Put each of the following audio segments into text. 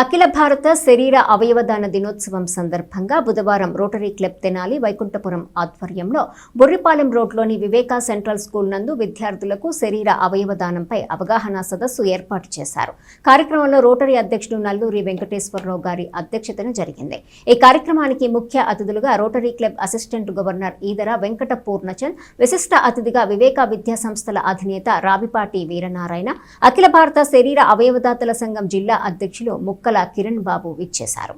అఖిల భారత శరీర అవయవదాన దినోత్సవం సందర్భంగా బుధవారం రోటరీ క్లబ్ తెనాలి వైకుంఠపురం ఆధ్వర్యంలో బుర్రిపాలెం రోడ్లోని వివేకా సెంట్రల్ స్కూల్ నందు విద్యార్థులకు శరీర అవయవదానంపై అవగాహన సదస్సు ఏర్పాటు చేశారు. కార్యక్రమంలో రోటరీ అధ్యక్షుడు నల్లూరి వెంకటేశ్వరరావు గారి అధ్యక్షతన జరిగింది. ఈ కార్యక్రమానికి ముఖ్య అతిథులుగా Rotary Club assistant governor Edara Venkata Purnachand విశిష్ట అతిథిగా వివేకా విద్యా సంస్థల అధినేత రావిపాటి వీరనారాయణ అఖిల భారత శరీర అవయవదాతల సంఘం జిల్లా అధ్యక్షులు ముక్క ముక్కల కిరణ్ బాబు విచ్చేశారు.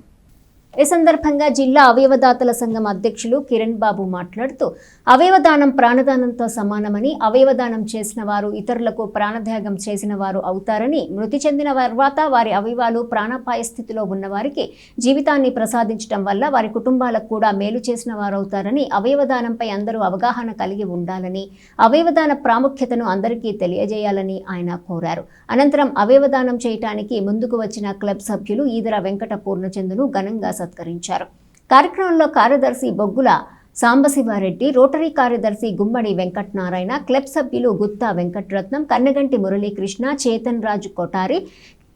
ఈ సందర్భంగా జిల్లా అవయవదాతల సంఘం అధ్యక్షులు కిరణ్ బాబు మాట్లాడుతూ అవయవదానం ప్రాణదానంతో సమానమని అవయవదానం చేసిన వారు ఇతరులకు ప్రాణత్యాగం చేసిన వారు అవుతారని మృతి చెందిన తర్వాత వారి అవయవాలు ప్రాణాపాయ స్థితిలో ఉన్నవారికి జీవితాన్ని ప్రసాదించడం వల్ల వారి కుటుంబాలకు కూడా మేలు చేసిన వారు అవుతారని అవయవదానంపై అందరూ అవగాహన కలిగి ఉండాలని అవయవదాన ప్రాముఖ్యతను అందరికీ తెలియజేయాలని ఆయన కోరారు. అనంతరం అవయవదానం చేయటానికి ముందుకు వచ్చిన క్లబ్ సభ్యులు ఈదర వెంకట పూర్ణచందును ఘనంగా సత్కరించారు. కార్యక్రమంలో కార్యదర్శి బొగ్గుల సాంబశివారెడ్డి రోటరీ కార్యదర్శి గుమ్మడి వెంకటనారాయణ క్లబ్ సభ్యులు గుత్తా వెంకటరత్నం కన్నగంటి మురళీకృష్ణ చేతన్ రాజు కొటారి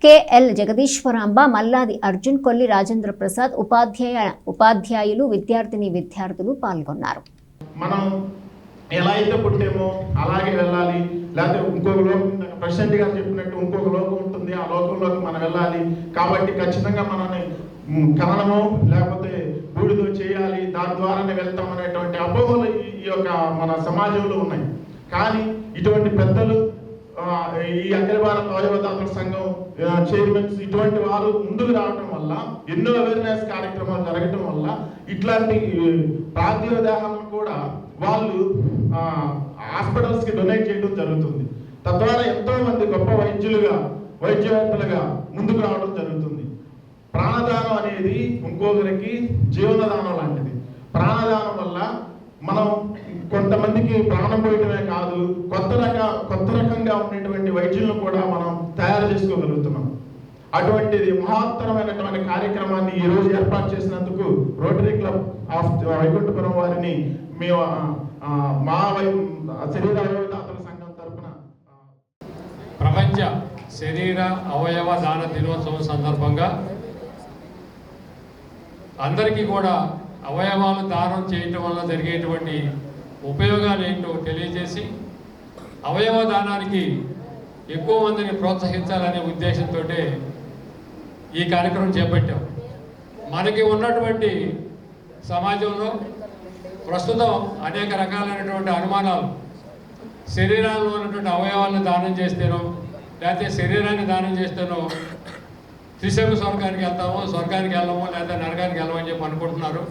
కెఎల్ జగదీశ్వరాంబ మల్లాది అర్జున్ కొల్లి రాజేంద్ర ప్రసాద్ ఉపాధ్యాయ ఉపాధ్యాయులు విద్యార్థిని విద్యార్థులు పాల్గొన్నారు. మనం ఎలా అయితే పుట్టామో అలాగే వెళ్ళాలి. లేకపోతే ఇంకొక లోకం ప్రెసిడెంట్ గారు చెప్పినట్టు ఇంకొక లోకం ఉంటుంది. ఆ లోకంలోకి మనం వెళ్ళాలి. కాబట్టి ఖచ్చితంగా మనల్ని మ్, లేకపోతే బూడిదో చేయాలి దాని ద్వారానే వెళ్తాం అనేటువంటి అపోహలు ఈ- యొక్క మన సమాజంలో ఉన్నాయి. కానీ ఇటువంటి పెద్దలు ఈ అఖిల భారత అవయవదాతల సంఘం చైర్మన్స్ ఇటువంటి వారు ముందుకు రావటం వల్ల ఎన్నో అవేర్నెస్ కార్యక్రమాలు జరగటం వల్ల ఇట్లాంటి ప్రార్థివ దేహాలను కూడా వాళ్ళు హాస్పిటల్స్కి డొనేట్ చేయడం జరుగుతుంది. తద్వారా ఎంతో మంది గొప్ప వైద్యులుగా వైద్యవేత్తలుగా ముందుకు రావడం జరుగుతుంది. ప్రాణదానం అనేది ఇంకొకరికి జీవనదానం లాంటిది. ప్రాణదానం వల్ల మనం కొంతమందికి ప్రాణం పోయటమే కాదు కొత్త రక కొత్త రకంగా ఉండేటువంటి వైద్యులను కూడా మనం తయారు చేసుకోగలుగుతున్నాం. అటువంటిది మహత్తరమైనటువంటి కార్యక్రమాన్ని ఈ రోజు ఏర్పాటు చేసినందుకు రోటరీ క్లబ్ ఆఫ్ వైకుంఠపురం వారిని మేము మా శరీర అవయవదాతల సంఘం తరఫున ప్రపంచ శరీర అవయవ దాన దినోత్సవం సందర్భంగా అందరికీ కూడా అవయవాలు దానం చేయటం వల్ల జరిగేటువంటి ఉపయోగాలు ఏంటో తెలియజేసి అవయవ దానానికి ఎక్కువ మందిని ప్రోత్సహించాలనే ఉద్దేశంతో ఈ కార్యక్రమం చేపట్టాం. మనకి ఉన్నటువంటి సమాజంలో ప్రస్తుతం అనేక రకాలైనటువంటి అనుమానాలు. శరీరంలో ఉన్నటువంటి అవయవాలను దానం చేస్తేనో లేకపోతే శరీరాన్ని దానం చేస్తేనో త్రిశంకు స్వర్గానికి వెళ్తామో స్వర్గానికి వెళ్ళమో లేదా నరకానికి వెళ్ళమని చెప్పి అనుకుంటున్నారు.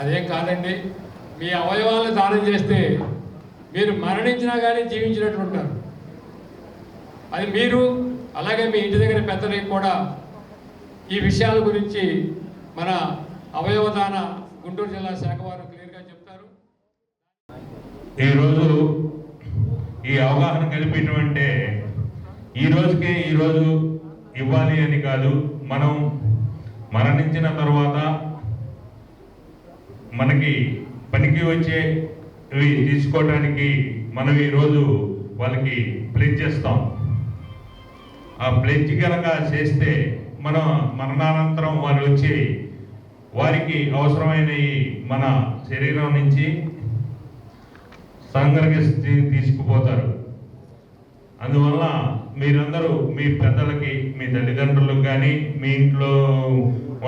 అదేం కాదండి మీ అవయవాలను దానం చేస్తే మీరు మరణించినా కానీ జీవించినట్టు ఉంటారు. అది మీరు అలాగే మీ ఇంటి దగ్గర పెద్దలకి కూడా ఈ విషయాల గురించి మన అవయవదాన గుంటూరు జిల్లా శాఖ వారు క్లియర్గా చెప్తారు. ఈరోజు ఈ అవగాహన కల్పించడం అంటే ఈ రోజుకే ఈరోజు ఇవ్వాలి అని కాదు మనం మరణించిన తర్వాత మనకి పనికి వచ్చేవి తీసుకోవడానికి మనం ఈరోజు వాళ్ళకి ప్లెజ్ చేస్తాం. ఆ ప్లెజ్ కనుక చేస్తే మనం మరణానంతరం వారు వచ్చి వారికి అవసరమైనవి మన శరీరం నుంచి సంఘర్కి తీసుకుపోతారు. అందువల్ల మీరందరూ మీ పెద్దలకి మీ తల్లిదండ్రులకు కానీ మీ ఇంట్లో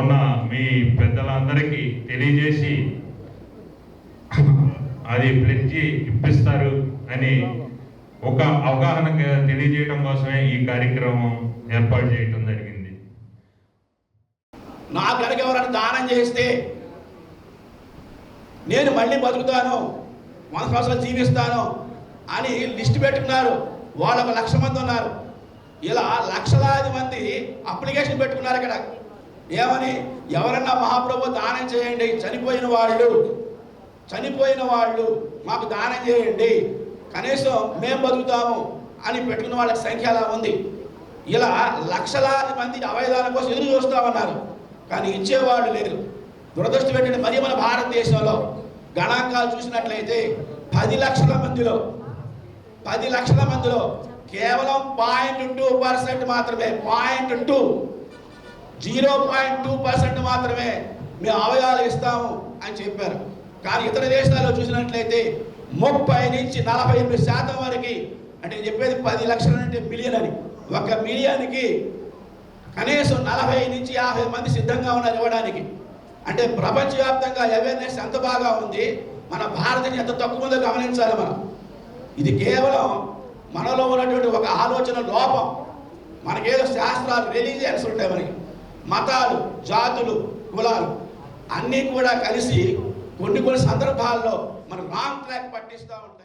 ఉన్న మీ పెద్దలందరికీ తెలియజేసి అది ప్లెడ్జి ఇప్పిస్తారు అని ఒక అవగాహన తెలియజేయడం కోసమే ఈ కార్యక్రమం ఏర్పాటు చేయడం జరిగింది. నా కనుక ఎవరైనా దానం చేస్తే నేను మళ్ళీ బతుకుతాను వంద కోసం జీవిస్తాను అని లిస్ట్ పెట్టుకున్నారు. వాళ్ళు ఒక లక్ష మంది ఉన్నారు. ఇలా లక్షలాది మంది అప్లికేషన్ పెట్టుకున్నారు ఇక్కడ. ఏమని? ఎవరన్నా మహాప్రభు దానం చేయండి. చనిపోయిన వాళ్ళు. చనిపోయిన వాళ్ళు. మాకు దానం చేయండి. కనీసం మేము బతుకుతాము అని పెట్టుకున్న వాళ్ళ సంఖ్య అలా ఉంది. ఇలా లక్షలాది మంది అవయదానం కోసం ఎదురు చూస్తా ఉన్నారు. కానీ ఇచ్చేవాళ్ళు లేరు. దురదృష్టం ఏంటంటే మరి మన భారతదేశంలో గణాంకాలు చూసినట్లయితే పది లక్షల మందిలో పది లక్షల మందిలో కేవలం పాయింట్ టూ పర్సెంట్ మాత్రమే point two. Zero point two percent మాత్రమే మేము అవయాలు ఇస్తాము అని చెప్పారు. కానీ ఇతర దేశాల్లో చూసినట్లయితే ముప్పై నుంచి నలభై ఎనిమిది శాతం వరకు అంటే చెప్పేది పది లక్షల అంటే మిలియన్ అని. ఒక మిలియన్కి కనీసం నలభై నుంచి యాభై మంది సిద్ధంగా ఉన్నారు ఇవ్వడానికి. అంటే ప్రపంచవ్యాప్తంగా అవేర్నెస్ ఎంత బాగా ఉంది మన భారతదేశం ఎంత తక్కువ ఉందో గమనించాలి మనం. ఇది కేవలం మనలో ఉన్నటువంటి ఒక ఆలోచన లోపం. మనకేదో శాస్త్రాలు రిలీజియన్స్ ఉంటాయి మనకి. మతాలు జాతులు కులాలు అన్నీ కూడా కలిసి కొన్ని కొన్ని సందర్భాల్లో మన రాంగ్ ట్రాక్ పట్టిస్తూ ఉంటాయి